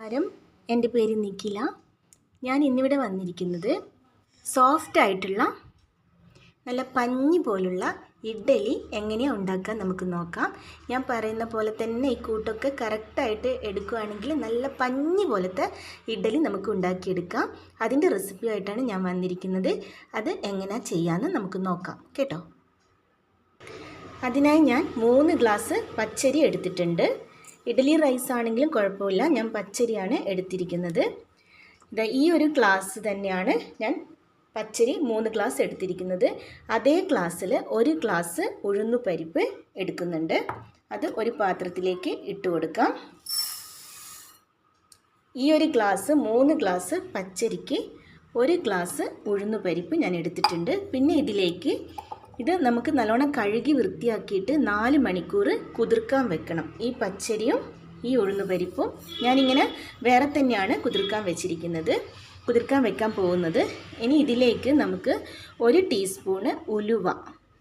നമസ്കാരം. എന്റെ പേര് നിഖില. ഞാൻ ഇന്നിവിടെ വന്നിരിക്കുന്നത് സോഫ്റ്റ് ആയിട്ടുള്ള നല്ല പഞ്ഞി പോലുള്ള ഇഡ്ഡലി എങ്ങനെയാണ് ഉണ്ടാക്കാൻ നമുക്ക് നോക്കാം. ഞാൻ പറയുന്ന പോലെ തന്നെ ഈ കൂട്ടൊക്കെ കറക്റ്റായിട്ട് എടുക്കുകയാണെങ്കിൽ നല്ല പഞ്ഞി പോലത്തെ ഇഡ്ഡലി നമുക്ക് ഉണ്ടാക്കിയെടുക്കാം. അതിന്റെ റെസിപ്പി ആയിട്ടാണ് ഞാൻ വന്നിരിക്കുന്നത്. അത് എങ്ങനെയാണ് ചെയ്യാമെന്ന് നമുക്ക് നോക്കാം. കേട്ടോ? അതിനായി ഞാൻ മൂന്ന് ഗ്ലാസ് പച്ചരി എടുത്തിട്ടുണ്ട്. ഇഡ്ഡലി റൈസ് ആണെങ്കിലും കുഴപ്പമില്ല. ഞാൻ പച്ചരിയാണ് എടുത്തിരിക്കുന്നത്. ദാ ഈ ഒരു ഗ്ലാസ് തന്നെയാണ് ഞാൻ പച്ചരി മൂന്ന് ഗ്ലാസ് എടുത്തിരിക്കുന്നത്. അതേ ഗ്ലാസ്സിൽ ഒരു ഗ്ലാസ് ഉഴുന്നു പരിപ്പ് എടുക്കുന്നുണ്ട്. അത് ഒരു പാത്രത്തിലേക്ക് ഇട്ട് കൊടുക്കാം. ഈ ഒരു ഗ്ലാസ് മൂന്ന് ഗ്ലാസ് പച്ചരിക്ക് ഒരു ഗ്ലാസ് ഉഴുന്നു പരിപ്പ് ഞാൻ എടുത്തിട്ടുണ്ട്. പിന്നെ ഇതിലേക്ക് ഇത് നമുക്ക് നല്ലോണം കഴുകി വൃത്തിയാക്കിയിട്ട് നാല് മണിക്കൂർ കുതിർക്കാൻ വെക്കണം. ഈ പച്ചരിയും ഈ ഉഴുന്ന് പരിപ്പും ഞാനിങ്ങനെ വേറെ തന്നെയാണ് കുതിർക്കാൻ വെച്ചിരിക്കുന്നത്. കുതിർക്കാൻ വെക്കാൻ പോകുന്നത്. ഇനി ഇതിലേക്ക് നമുക്ക് ഒരു ടീസ്പൂണ് ഉലുവ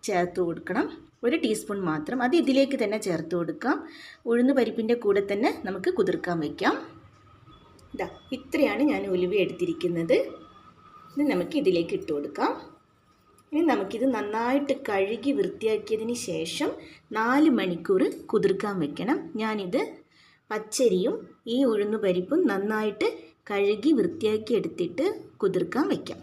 ചേർത്ത് കൊടുക്കണം. ഒരു ടീസ്പൂൺ മാത്രം. അത് ഇതിലേക്ക് തന്നെ ചേർത്ത് കൊടുക്കാം. ഉഴുന്ന് പരിപ്പിന്റെ കൂടെ തന്നെ നമുക്ക് കുതിർക്കാൻ വയ്ക്കാം ഇതാ ഇത്രയാണ് ഞാൻ ഉലുവ എടുത്തിരിക്കുന്നത്. ഇത് നമുക്ക് ഇതിലേക്ക് ഇട്ട് കൊടുക്കാം. ഇനി നമുക്കിത് നന്നായിട്ട് കഴുകി വൃത്തിയാക്കിയതിന് ശേഷം നാല് മണിക്കൂർ കുതിർക്കാൻ വെക്കണം. ഞാനിത് പച്ചരിയും ഈ ഉഴുന്നു പരിപ്പും നന്നായിട്ട് കഴുകി വൃത്തിയാക്കി എടുത്തിട്ട് കുതിർക്കാൻ വയ്ക്കാം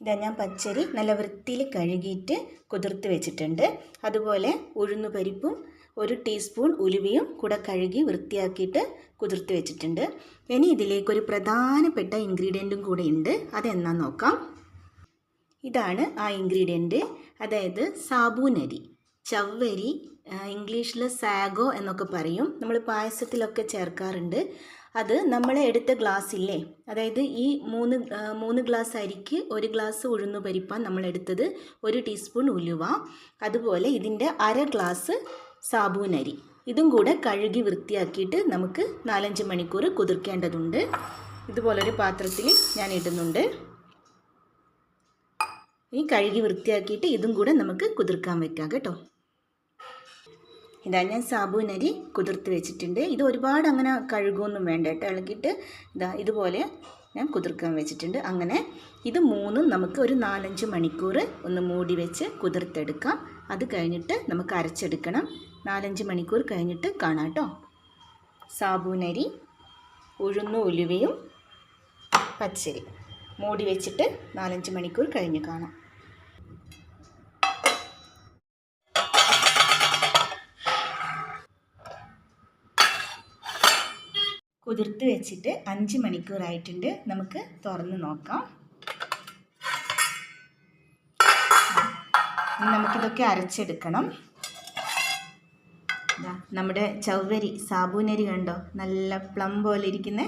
ഇതാ ഞാൻ പച്ചരി നല്ല വൃത്തിയിൽ കഴുകിയിട്ട് കുതിർത്ത് വെച്ചിട്ടുണ്ട്. അതുപോലെ ഉഴുന്നു പരിപ്പും ഒരു ടീസ്പൂൺ ഉലുവയും കൂടെ കഴുകി വൃത്തിയാക്കിയിട്ട് കുതിർത്ത് വെച്ചിട്ടുണ്ട്. ഇനി ഇതിലേക്ക് ഒരു പ്രധാനപ്പെട്ട ഇൻഗ്രീഡിയന്റും കൂടെ ഉണ്ട്. അതെന്നാ നോക്കാം. ഇതാണ് ആ ഇൻഗ്രീഡിയന്റ്. അതായത് സാബൂനരി. ചവ്വരി ഇംഗ്ലീഷിൽ സാഗോ എന്നൊക്കെ പറയും. നമ്മൾ പായസത്തിലൊക്കെ ചേർക്കാറുണ്ട്. അത് നമ്മൾ എടുത്ത ഗ്ലാസ് ഇല്ലേ അതായത് ഈ മൂന്ന് മൂന്ന് ഗ്ലാസ് അരിക്ക് ഒരു ഗ്ലാസ് ഉഴുന്നു പരിപ്പാൻ നമ്മൾ എടുത്തത്. ഒരു ടീസ്പൂൺ ഉലുവ. അതുപോലെ ഇതിന്റെ അര ഗ്ലാസ് സാബൂനരി. ഇതും കൂടെ കഴുകി വൃത്തിയാക്കിയിട്ട് നമുക്ക് നാലഞ്ച് മണിക്കൂർ കുതിർക്കേണ്ടതുണ്ട്. ഇതുപോലൊരു പാത്രത്തിൽ ഞാൻ ഇടുന്നുണ്ട്. ഇനി കഴുകി വൃത്തിയാക്കിയിട്ട് ഇതും കൂടെ നമുക്ക് കുതിർക്കാൻ വെക്കാം കേട്ടോ. ഇതാ ഞാൻ സാബൂനരി കുതിർത്ത് വെച്ചിട്ടുണ്ട്. ഇത് ഒരുപാട് അങ്ങനെ കഴുകുമൊന്നും വേണ്ട കേട്ടോ. ഇളക്കിയിട്ട് ഇതാ ഇതുപോലെ ഞാൻ കുതിർക്കാൻ വെച്ചിട്ടുണ്ട്. അങ്ങനെ ഇത് മൂന്നും നമുക്ക് ഒരു നാലഞ്ച് മണിക്കൂർ ഒന്ന് മൂടി വെച്ച് കുതിർത്തെടുക്കാം. അത് കഴിഞ്ഞിട്ട് നമുക്ക് അരച്ചെടുക്കണം. നാലഞ്ച് മണിക്കൂർ കഴിഞ്ഞിട്ട് കാണാം കേട്ടോ. സാബൂനരി ഉഴുന്നു ഉലുവയും പച്ചരി മൂടി വെച്ചിട്ട് നാലഞ്ച് മണിക്കൂർ കഴിഞ്ഞ് കാണാം. കുതിർത്ത് വെച്ചിട്ട് അഞ്ച് മണിക്കൂറായിട്ടുണ്ട്. നമുക്ക് തുറന്ന് നോക്കാം. നമുക്കിതൊക്കെ അരച്ചെടുക്കണം. നമ്മുടെ ചവ്വരി സാബൂനരി കണ്ടോ? നല്ല പ്ലം പോലെ ഇരിക്കുന്ന.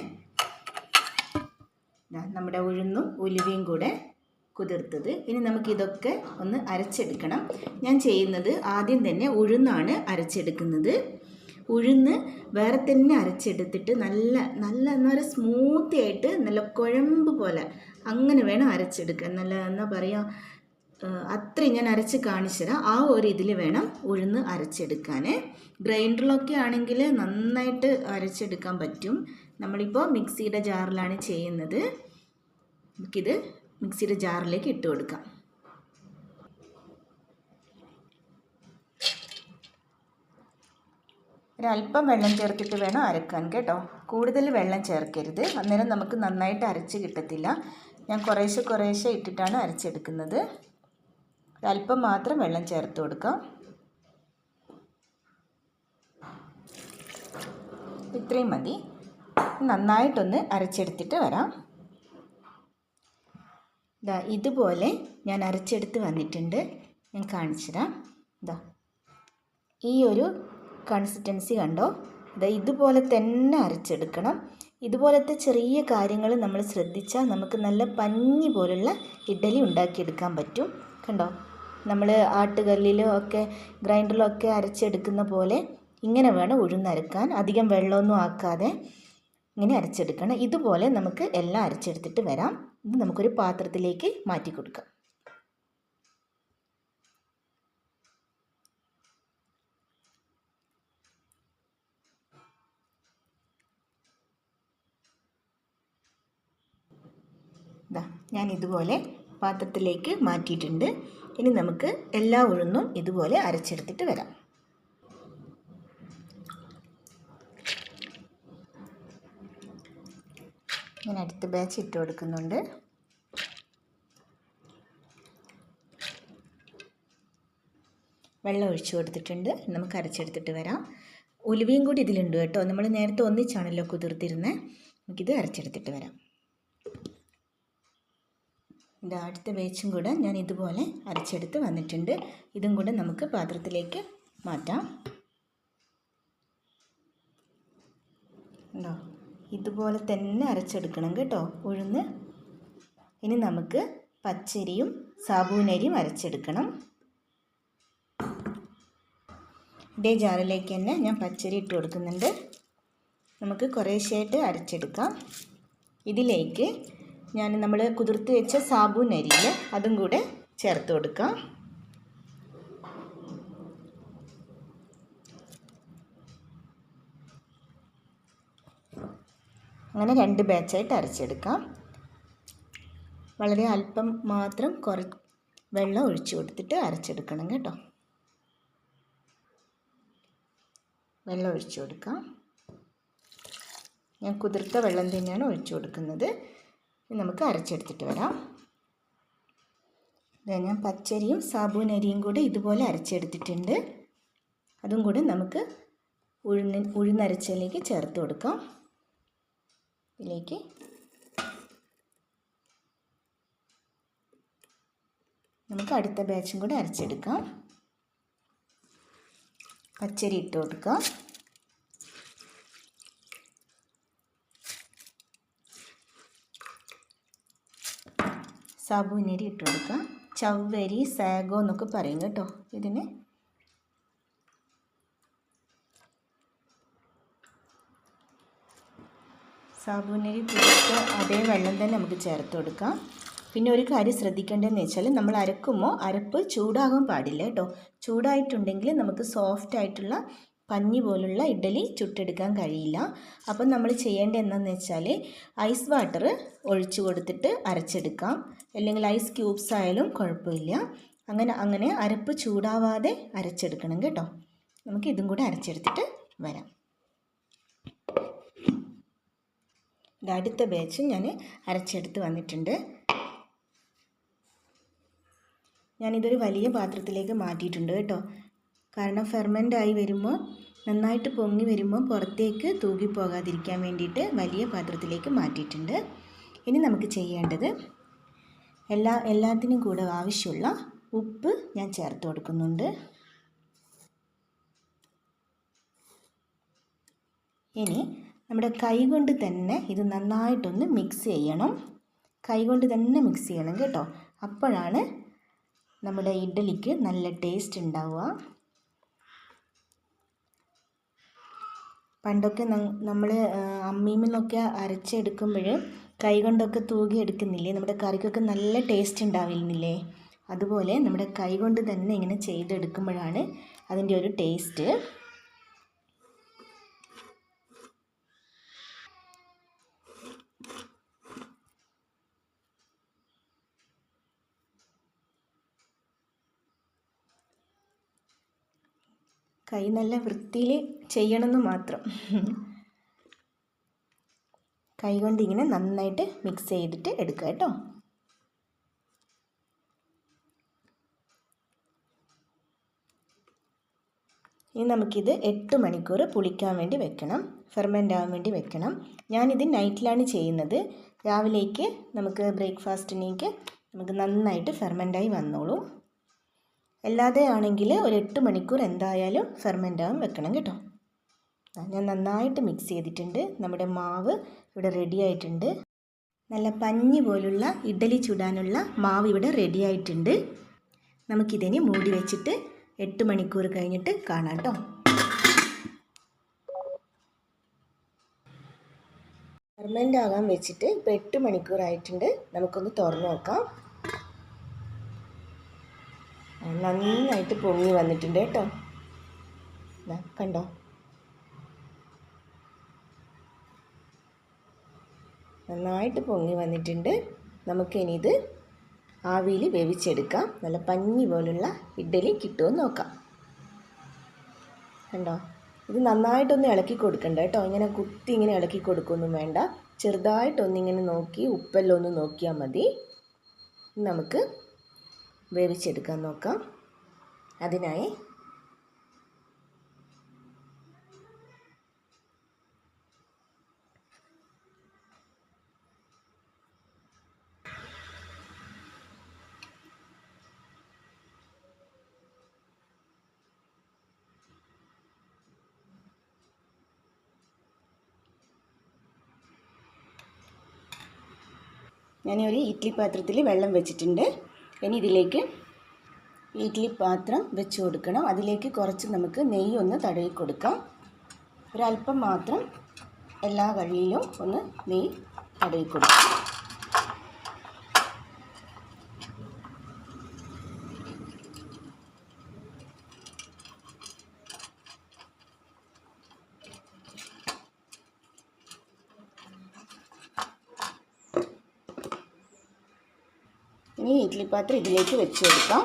നമ്മുടെ ഉഴുന്നും ഉലുവയും കൂടെ കുതിർത്തത്. ഇനി നമുക്കിതൊക്കെ ഒന്ന് അരച്ചെടുക്കണം. ഞാൻ ചെയ്യുന്നത് ആദ്യം തന്നെ ഉഴുന്നാണ് അരച്ചെടുക്കുന്നത്. ഉഴുന്ന് വേറെ തന്നെ അരച്ചെടുത്തിട്ട് നല്ല നല്ല എന്ന് പറയുക സ്മൂത്തി ആയിട്ട് നല്ല കുഴമ്പ് പോലെ. അങ്ങനെ വേണം അരച്ചെടുക്കാൻ. നല്ല എന്താ പറയുക അത്രയും ഞാൻ അരച്ച് കാണിച്ചുതരാം. ആ ഒരു ഇതിൽ വേണം ഉഴുന്ന് അരച്ചെടുക്കാൻ ഗ്രൈൻഡറിലൊക്കെ ആണെങ്കിൽ നന്നായിട്ട് അരച്ചെടുക്കാൻ പറ്റും. നമ്മളിപ്പോൾ മിക്സിയുടെ ജാറിലാണ് ചെയ്യുന്നത്. നമുക്കിത് മിക്സിയുടെ ജാറിലേക്ക് ഇട്ട് കൊടുക്കാം. ഒരല്പം വെള്ളം ചേർത്തിട്ട് വേണം അരക്കാൻ കേട്ടോ. കൂടുതൽ വെള്ളം ചേർക്കരുത്. അന്നേരം നമുക്ക് നന്നായിട്ട് അരച്ച് കിട്ടത്തില്ല. ഞാൻ കുറേശ്ശെ കുറേശ്ശെ ഇട്ടിട്ടാണ് അരച്ചെടുക്കുന്നത്. ഒരല്പം മാത്രം വെള്ളം ചേർത്ത് കൊടുക്കാം. ഇത്രയും മതി. നന്നായിട്ടൊന്ന് അരച്ചെടുത്തിട്ട് വരാം. ഇതാ ഇതുപോലെ ഞാൻ അരച്ചെടുത്ത് വന്നിട്ടുണ്ട്. ഞാൻ കാണിച്ചുതരാം ഇതാ ഈ ഒരു കൺസിസ്റ്റൻസി കണ്ടോ? ഇതാ ഇതുപോലെ തന്നെ അരച്ചെടുക്കണം. ഇതുപോലത്തെ ചെറിയ കാര്യങ്ങൾ നമ്മൾ ശ്രദ്ധിച്ചാൽ നമുക്ക് നല്ല പഞ്ഞി പോലുള്ള ഇഡ്ഡലി ഉണ്ടാക്കിയെടുക്കാൻ പറ്റും. കണ്ടോ? നമ്മൾ ആട്ടുകല്ലിലോ ഒക്കെ ഗ്രൈൻഡറിലോ ഒക്കെ അരച്ചെടുക്കുന്ന പോലെ ഇങ്ങനെ വേണം ഉഴുന്നരക്കാൻ. അധികം വെള്ളമൊന്നും ആക്കാതെ ഇങ്ങനെ അരച്ചെടുക്കണം. ഇതുപോലെ നമുക്ക് എല്ലാം അരച്ചെടുത്തിട്ട് വരാം. ഇത് നമുക്കൊരു പാത്രത്തിലേക്ക് മാറ്റി കൊടുക്കാം. ഞാൻ ഇതുപോലെ പാത്രത്തിലേക്ക് മാറ്റിയിട്ടുണ്ട്. ഇനി നമുക്ക് എല്ലാ ഉഴുന്നും ഇതുപോലെ അരച്ചെടുത്തിട്ട് വരാം. ഞാൻ അടുത്ത ബാച്ച് ഇട്ട് കൊടുക്കുന്നുണ്ട്. വെള്ളം ഒഴിച്ചു കൊടുത്തിട്ടുണ്ട്. നമുക്ക് അരച്ചെടുത്തിട്ട് വരാം. ഉലുവയും കൂടി ഇതിലുണ്ട് കേട്ടോ. നമ്മൾ നേരത്തെ ഒന്നിച്ചാണല്ലോ കുതിർത്തിരുന്നത് നമുക്കിത് അരച്ചെടുത്തിട്ട് വരാം. ഇത് അടുത്ത വേച്ചും കൂടെ ഞാൻ ഇതുപോലെ അരച്ചെടുത്ത് വന്നിട്ടുണ്ട്. ഇതും കൂടെ നമുക്ക് പാത്രത്തിലേക്ക് മാറ്റാം. ഉണ്ടോ ഇതുപോലെ തന്നെ അരച്ചെടുക്കണം കേട്ടോ ഉഴുന്ന്. ഇനി നമുക്ക് പച്ചരിയും സാബൂനരിയും അരച്ചെടുക്കണം. ഇതേ ജാറിലേക്ക് തന്നെ ഞാൻ പച്ചരി ഇട്ട് കൊടുക്കുന്നുണ്ട്. നമുക്ക് കുറേശ്ശായിട്ട് അരച്ചെടുക്കാം. ഇതിലേക്ക് ഞാൻ നമ്മൾ കുതിർത്ത് വെച്ച സാബൂൻ അരിയിൽ അതും കൂടെ ചേർത്ത് കൊടുക്കാം. അങ്ങനെ രണ്ട് ബാച്ചായിട്ട് അരച്ചെടുക്കാം. വളരെ അല്പം മാത്രം കുറ വെള്ളം ഒഴിച്ചു കൊടുത്തിട്ട് അരച്ചെടുക്കണം കേട്ടോ. വെള്ളം ഒഴിച്ചു കൊടുക്കാം. ഞാൻ കുതിർത്ത വെള്ളം തന്നെയാണ് ഒഴിച്ചു കൊടുക്കുന്നത്. ഇനി നമുക്ക് അരച്ചെടുത്തിട്ട് വരാം. ഇതാ ഞാൻ പച്ചരിയും സാബൂൻ അരിയും കൂടെ ഇതുപോലെ അരച്ചെടുത്തിട്ടുണ്ട്. അതും കൂടെ നമുക്ക് ഉഴുന്ന് ഉഴുന്നരച്ചതിലേക്ക് ചേർത്ത് കൊടുക്കാം. ഇതിലേക്ക് നമുക്ക് അടുത്ത ബാച്ചും കൂടെ അരച്ചെടുക്കാം. പച്ചരി ഇട്ട് കൊടുക്കാം. സാബൂനരി ഇട്ട് കൊടുക്കാം ചവ്വരി സാഗോ എന്നൊക്കെ പറയും കേട്ടോ ഇതിന്. സാബുനരി കുതിർത്ത അതേ വെള്ളം തന്നെ നമുക്ക് ചേർത്ത് കൊടുക്കാം. പിന്നെ ഒരു കാര്യം ശ്രദ്ധിക്കേണ്ടതെന്ന് വെച്ചാൽ നമ്മൾ അരക്കുമ്പോൾ അരപ്പ് ചൂടാകാൻ പാടില്ല കേട്ടോ. ചൂടായിട്ടുണ്ടെങ്കിൽ നമുക്ക് സോഫ്റ്റ് ആയിട്ടുള്ള പഞ്ഞി പോലുള്ള ഇഡ്ഡലി ചുട്ടെടുക്കാൻ കഴിയില്ല. അപ്പം നമ്മൾ ചെയ്യേണ്ടത് എന്താണെന്ന് വെച്ചാൽ ഐസ് വാട്ടർ ഒഴിച്ചു കൊടുത്തിട്ട് അരച്ചെടുക്കാം. അല്ലെങ്കിൽ ഐസ് ക്യൂബ്സ് ആയാലും കുഴപ്പമില്ല. അങ്ങനെ അങ്ങനെ അരപ്പ് ചൂടാവാതെ അരച്ചെടുക്കണം കേട്ടോ. നമുക്ക് ഇതും കൂടെ അരച്ചെടുത്തിട്ട് വരാം. അടുത്ത ബാച്ച് ഞാൻ അരച്ചെടുത്ത് വന്നിട്ടുണ്ട്. ഞാനിതൊരു വലിയ പാത്രത്തിലേക്ക് മാറ്റിയിട്ടുണ്ട് കേട്ടോ. കാരണം ഫെർമെന്റ് ആയി വരുമ്പോൾ നന്നായിട്ട് പൊങ്ങി വരുമ്പോൾ പുറത്തേക്ക് തൂകിപ്പോകാതിരിക്കാൻ വേണ്ടിയിട്ട് വലിയ പാത്രത്തിലേക്ക് മാറ്റിയിട്ടുണ്ട്. ഇനി നമുക്ക് ചെയ്യേണ്ടത് എല്ലാ എല്ലാത്തിനും കൂടെ ആവശ്യമുള്ള ഉപ്പ് ഞാൻ ചേർത്ത് കൊടുക്കുന്നുണ്ട്. ഇനി നമ്മുടെ കൈകൊണ്ട് തന്നെ ഇത് നന്നായിട്ടൊന്ന് മിക്സ് ചെയ്യണം. കൈകൊണ്ട് തന്നെ മിക്സ് ചെയ്യണം കേട്ടോ. അപ്പോഴാണ് നമ്മുടെ ഇഡ്ഡലിക്ക് നല്ല ടേസ്റ്റ് ഉണ്ടാവുക. പണ്ടൊക്കെ നമ്മൾ അമ്മീമെന്നൊക്കെ അരച്ചെടുക്കുമ്പോൾ കൈ കൊണ്ടൊക്കെ തൂകി എടുക്കുന്നില്ലേ നമ്മുടെ കറിക്കൊക്കെ നല്ല ടേസ്റ്റ് ഉണ്ടാവില്ലേ അതുപോലെ നമ്മുടെ കൈ കൊണ്ട് തന്നെ ഇങ്ങനെ ചെയ്തെടുക്കുമ്പോഴാണ് അതിന്റെ ഒരു ടേസ്റ്റ് കൈ നല്ല വൃത്തിയിൽ ചെയ്യണമെന്ന് മാത്രം. കൈ കൊണ്ട് ഇങ്ങനെ നന്നായിട്ട് മിക്സ് ചെയ്തിട്ട് എടുക്കുക കേട്ടോ. ഇനി നമുക്കിത് എട്ട് മണിക്കൂർ പുളിക്കാൻ വേണ്ടി വെക്കണം. ഫെർമെന്റ് ആവാൻ വേണ്ടി വെക്കണം. ഞാനിത് നൈറ്റിലാണ് ചെയ്യുന്നത്. രാവിലേക്ക് നമുക്ക് ബ്രേക്ക്ഫാസ്റ്റിനേക്ക് നമുക്ക് നന്നായിട്ട് ഫെർമെന്റായി വന്നോളൂ. അല്ലാതെ ആണെങ്കിൽ ഒരു എട്ട് മണിക്കൂർ എന്തായാലും ഫെർമെന്റ് ആകാൻ വെക്കണം കേട്ടോ. ഞാൻ നന്നായിട്ട് മിക്സ് ചെയ്തിട്ടുണ്ട്. നമ്മുടെ മാവ് ഇവിടെ റെഡി ആയിട്ടുണ്ട്. നല്ല പഞ്ഞി പോലുള്ള ഇഡലി ചുടാനുള്ള മാവ് ഇവിടെ റെഡി ആയിട്ടുണ്ട്. നമുക്കിതിനെ മൂടി വെച്ചിട്ട് എട്ട് മണിക്കൂർ കഴിഞ്ഞിട്ട് കാണാം കേട്ടോ. ഫെർമെന്റ് ആകാൻ വെച്ചിട്ട് ഇപ്പോൾ എട്ട് മണിക്കൂറായിട്ടുണ്ട്. നമുക്കൊന്ന് തുറന്നു നോക്കാം. നന്നായിട്ട് പൊങ്ങി വന്നിട്ടുണ്ട് കേട്ടോ. കണ്ടോ? നന്നായിട്ട് പൊങ്ങി വന്നിട്ടുണ്ട്. നമുക്കിനിത് ആവിയിൽ വേവിച്ചെടുക്കാം. നല്ല പഞ്ഞി പോലുള്ള ഇഡ്ഡലി കിട്ടുമെന്ന് നോക്കാം. കണ്ടോ? ഇത് നന്നായിട്ടൊന്ന് ഇളക്കി കൊടുക്കണ്ട കേട്ടോ. ഇങ്ങനെ കുത്തി ഇങ്ങനെ ഇളക്കി കൊടുക്കൊന്നും വേണ്ട. ചെറുതായിട്ടൊന്നിങ്ങനെ നോക്കി ഉപ്പെല്ലാം ഒന്ന് നോക്കിയാൽ മതി. നമുക്ക് വേവിച്ചെടുക്കാൻ നോക്കാം. അതിനായി ഞാനൊരു ഇഡ്ഡലി പാത്രത്തിൽ വെള്ളം വെച്ചിട്ടുണ്ട്. ഇനി ഇതിലേക്ക് ഇഡ്ഡലി പാത്രം വെച്ച് കൊടുക്കണം. അതിലേക്ക് കുറച്ച് നമുക്ക് നെയ്യ് ഒന്ന് തടവി കൊടുക്കാം. ഒരല്പം മാത്രം എല്ലാ കഴിയിലും ഒന്ന് നെയ്യ് തടവി കൊടുക്കാം. ഇനി ഇഡ്ഡലി പാത്രം ഇതിലേക്ക് വെച്ച് കൊടുക്കാം.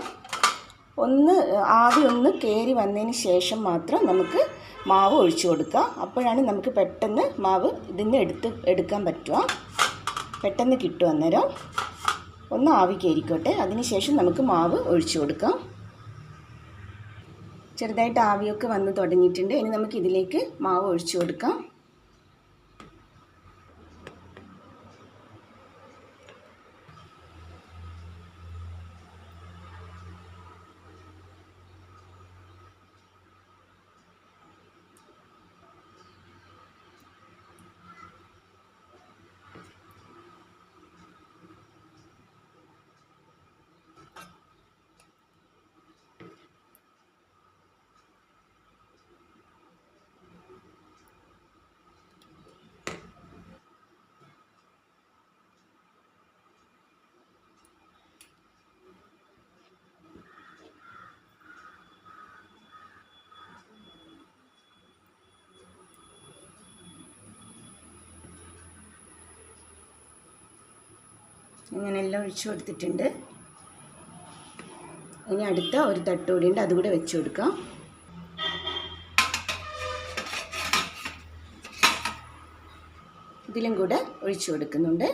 ഒന്ന് ആവി ഒന്ന് കയറി വന്നതിന് ശേഷം മാത്രം നമുക്ക് മാവ് ഒഴിച്ചു കൊടുക്കാം. അപ്പോഴാണ് നമുക്ക് പെട്ടെന്ന് മാവ് ഇതിന് എടുത്ത് എടുക്കാൻ പറ്റുക. പെട്ടെന്ന് കിട്ടും അന്നേരം. ഒന്ന് ആവി കയറിക്കോട്ടെ അതിന് ശേഷം നമുക്ക് മാവ് ഒഴിച്ചു കൊടുക്കാം. ചെറുതായിട്ട് ആവിയൊക്കെ വന്ന് തുടങ്ങിയിട്ടുണ്ട്. ഇനി നമുക്ക് ഇതിലേക്ക് മാവ് ഒഴിച്ചു കൊടുക്കാം. ഇങ്ങനെ ഒഴിച്ചു കൊടുത്തിട്ടുണ്ട്. ഇനി അടുത്ത ഒരു തട്ടുകൂടി ഉണ്ട് അതുകൂടെ വെച്ച് കൊടുക്കാം. ഇതിലും കൂടെ ഒഴിച്ചു കൊടുക്കുന്നുണ്ട്.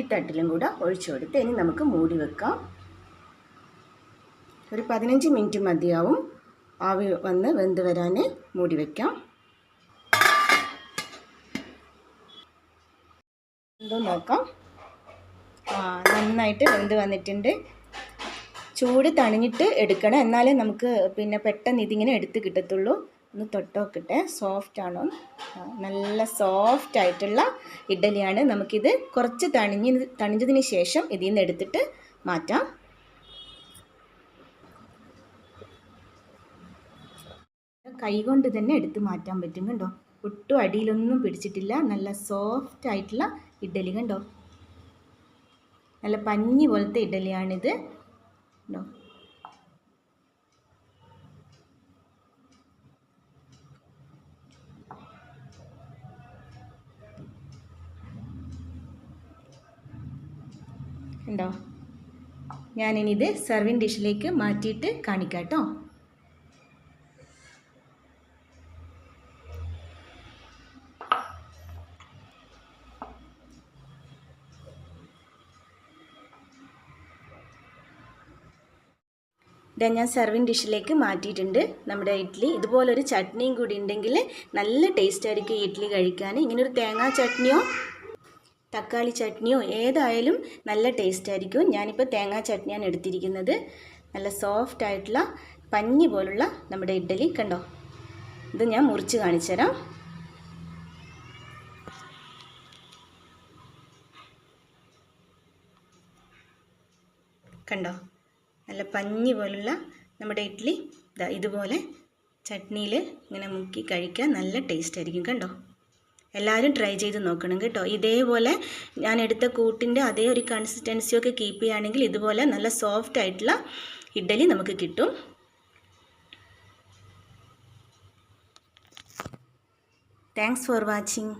ഈ തട്ടിലും കൂടെ ഒഴിച്ചു കൊടുത്ത് ഇനി നമുക്ക് മൂടി വെക്കാം. ഒരു പതിനഞ്ച് മിനിറ്റ് മതിയാവും. ആവി വന്ന് വെന്ത് വരാൻ മൂടി വെക്കാം. എന്തോ നോക്കാം. നന്നായിട്ട് വെന്ത് വന്നിട്ടുണ്ട്. ചൂട് തണിഞ്ഞിട്ട് എടുക്കണം. എന്നാലേ നമുക്ക് പിന്നെ പെട്ടെന്ന് ഇതിങ്ങനെ എടുത്ത് കിട്ടത്തുള്ളൂ. ഒന്ന് തൊട്ടോക്കട്ടെ സോഫ്റ്റ് ആണോ? നല്ല സോഫ്റ്റ് ആയിട്ടുള്ള ഇഡ്ഡലിയാണ് നമുക്കിത് കുറച്ച് തണിഞ്ഞ് തണിഞ്ഞതിന് ശേഷം ഇതിൽ നിന്ന് എടുത്തിട്ട് മാറ്റാം. കൈകൊണ്ട് തന്നെ എടുത്ത് മാറ്റാൻ പറ്റും കണ്ടോ? ഒട്ടും അടിയിലൊന്നും പിടിച്ചിട്ടില്ല. നല്ല സോഫ്റ്റ് ആയിട്ടുള്ള ഇഡ്ഡലി കണ്ടോ? നല്ല പഞ്ഞി പോലത്തെ ഇഡ്ഡലിയാണിത്. കണ്ടോ? ഉണ്ടോ? ഞാനിനി ഇത് സെർവിങ് ഡിഷിലേക്ക് മാറ്റിയിട്ട് കാണിക്കാം കേട്ടോ ഇതാ ഞാൻ സെർവിങ് ഡിഷിലേക്ക് മാറ്റിയിട്ടുണ്ട്. നമ്മുടെ ഇഡ്ഡലി ഇതുപോലൊരു ചട്നിയും കൂടി ഉണ്ടെങ്കിൽ നല്ല ടേസ്റ്റായിരിക്കും ഇഡ്ഡലി കഴിക്കാൻ. ഇങ്ങനൊരു തേങ്ങാ ചട്നിയോ തക്കാളി ചട്നിയോ ഏതായാലും നല്ല ടേസ്റ്റ് ആയിരിക്കും. ഞാനിപ്പോൾ തേങ്ങാ ചട്നിയാണ് എടുത്തിരിക്കുന്നത്. നല്ല സോഫ്റ്റ് ആയിട്ടുള്ള പഞ്ഞി പോലുള്ള നമ്മുടെ ഇഡ്ഡലി. കണ്ടോ? ഇത് ഞാൻ മുറിച്ച് കാണിച്ചുതരാം കണ്ടോ? നല്ല പഞ്ഞി പോലുള്ള നമ്മുടെ ഇഡ്ഡലി. ഇതാ ഇതുപോലെ ചട്നിയിൽ ഇങ്ങനെ മുക്കി കഴിക്കാൻ നല്ല ടേസ്റ്റ് ആയിരിക്കും. കണ്ടോ? എല്ലാവരും ട്രൈ ചെയ്ത് നോക്കണം കേട്ടോ. ഇതേപോലെ ഞാൻ എടുത്ത കൂട്ടിന്റെ അതേ ഒരു കൺസിസ്റ്റൻസിയൊക്കെ കീപ്പ് ചെയ്യുകയാണെങ്കിൽ ഇതുപോലെ നല്ല സോഫ്റ്റ് ആയിട്ടുള്ള ഇഡ്ഡലി നമുക്ക് കിട്ടും. Thanks for watching